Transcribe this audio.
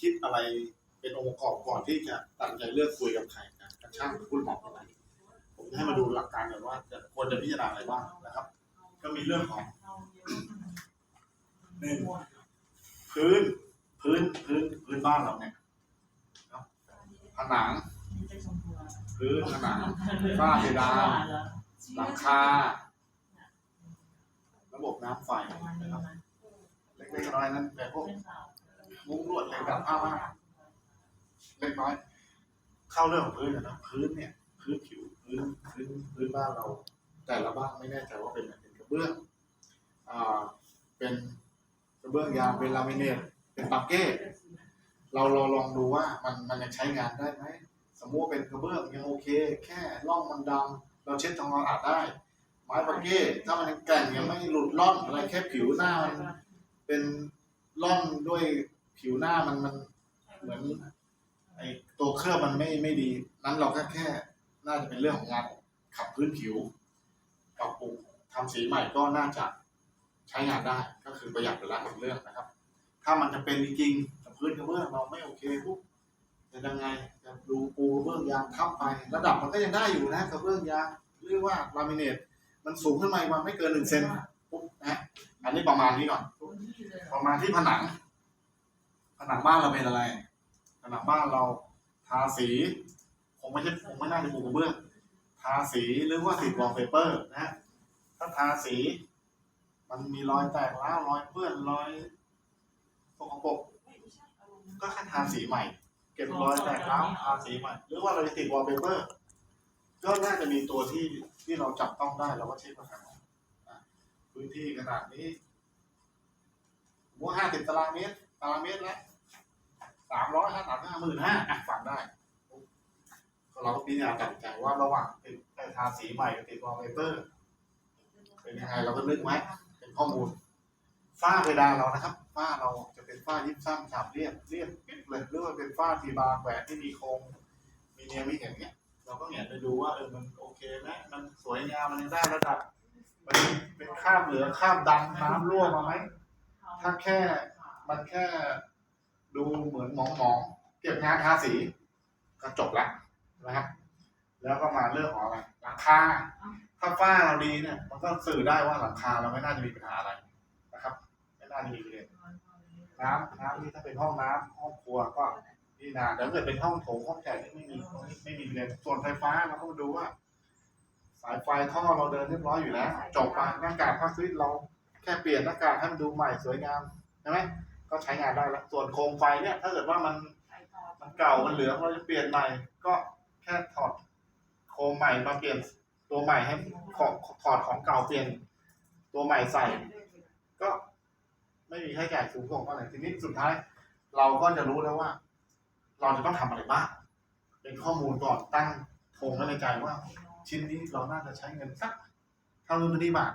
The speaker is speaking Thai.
คิดอะไรเป็นองค์ประกอบก่อนที่จะตัดใจเลือกคุยกับใครนะกับช่างหรือผู้เหมาคนไหนผมจะให้มาดูหลักการก่อนว่าจะควรจะพิจารณาอะไรบ้างนะครับ ก็มีเรื่องของหนึ่งพื้นพื้นพื้นพื้นบ้านเราเนี่ยผนังพื้นผนังฝ้าเพดานหลังคาระบบน้ำไฟนะครับเล็กๆน้อยๆนั้นแต่พวก มุ้งลวดอะไรต่างๆผ้าม่านเล็กน้อย เข้าเรื่องของพื้นนะพื้นเนี่ย พื้นผิวพื้นพื้นพื้นบ้านเรา แต่ละบ้านไม่แน่ใจว่าเป็นอะไรเป็นกระเบื้องอ่าเป็นกระเบื้องยางเป็นลามิเนตเป็นปาเก้เราเราลองดูว่ามันมันยังใช้งานได้ไหมสมมติเป็นกระเบื้องยังโอเค แค่ร่องมันดำเราเช็ดทำความสะอาดได้ ไม้ปาเก้ถ้ามันยังแกร่งยังไม่หลุดร่อนอะไรแค่ผิวหน้ามันเป็นร่อนด้วย ผิวหน้ามันมันเหมือนไอตัวเคลือบมันไม่ไม่ดี นั้นเราก็แค่น่าจะเป็นเรื่องของงานขับพื้นผิวปรับปรุงทำสีใหม่ก็น่าจะใช้งานได้ก็คือประหยัดไปละหนึ่งเรื่องนะครับ ถ้ามันจะเป็นจริงๆกับพื้นกระเบื้องเราไม่โอเคปุ๊บจะยังไงจะดูปูกระเบื้องยางทับไประดับมันก็ยังได้อยู่นะกระเบื้องยางเรียกว่าลามิเนตมันสูงขึ้นมาอีกว่าไม่เกินหนึ่งเซนปุ๊บนะฮะอันนี้ประมาณนี้ก่อน ประมาณที่ผนัง ผนังบ้านเราเป็นอะไรผนังบ้านเราทาสีคงไม่ใช่คงไม่น่าจะปูกระเบื้องทาสีหรือว่าติดวอลเปเปอร์นะถ้าทาสี มันมีรอยแตกร้วรอยเปื้อนรอยสกปรกก็แค่ทาสีใหม่ เก็บรอยแตกร้วทาสีใหม่ หรือว่าเราจะติดวอลเปเปอร์ก็น่าจะมีตัวที่ที่เราจับต้องได้เราก็เช็คปัญหาอะพื้นที่ขนาดนี้ว่าห้าสิบตารางเมตร ตารางเมตรละสามร้อยห้าสามห้าหมื่นห้าอะฟังได้เราก็พิจารณาตัดใจว่าระหว่างติดทาสีใหม่กับติดวอลเปเปอร์ เป็นยังไงเราก็นึกไว้เป็นข้อมูลฝ้าเพดานเรานะครับฝ้าเราจะเป็นฝ้ายิบซ้ำฉาบเรียบเรียบปิ๊บเลยหรือว่าเป็นฝ้าทีบาร์แหวนที่มีโครงมีเนียมิอย่างเงี้ย เราก็เห็นไปดูว่าเออมันโอเคไหมมันสวยงามมันยังได้ระดับมันเป็นข้ามเหลือข้ามดำน้ำรั่วมาไหมถ้าแค่ มันแค่ดูเหมือนหมองหมองๆเก็บงานทาสีก็จบละนะครับ แล้วก็มาเรื่องของอะไรหลังคาถ้าฝ้าเราดีเนี่ย มันก็สื่อได้ว่าหลังคาเราไม่น่าจะมีปัญหาอะไรนะครับ ไม่น่าจะมีประเด็นน้ำน้ำนี่ถ้าเป็นห้องน้ำห้องครัวก็นี่นาแต่ถ้าเกิดเป็นห้องโถงห้องแขกนี่ไม่มีไม่มีเลยส่วนไฟฟ้าเราต้องดูว่า สายไฟท่อเราเดินเรียบร้อยอยู่แล้วจบไปหน้ากากผ้าสวิตเราแค่เปลี่ยนหน้ากากให้มันดูใหม่สวยงามใช่ไหม ก็ใช้งานได้แล้ว ส่วนโคมไฟเนี่ย ถ้าเกิดว่ามันมันเก่ามันเหลืองเราจะเปลี่ยนใหม่ ก็แค่ถอดโคมใหม่มาเปลี่ยนตัวใหม่ให้ของถอดของเก่าเปลี่ยนตัวใหม่ใส่ ก็ไม่มีค่าใช้จ่ายสูงส่งเท่าไรทีนี้สุดท้าย เราก็จะรู้แล้วว่า เราจะต้องทำอะไรบ้างเป็นข้อมูลก่อนตั้งโครงไว้ในใจว่า ชิ้นนี้เราน่าจะใช้เงินสักเท่านี้บาท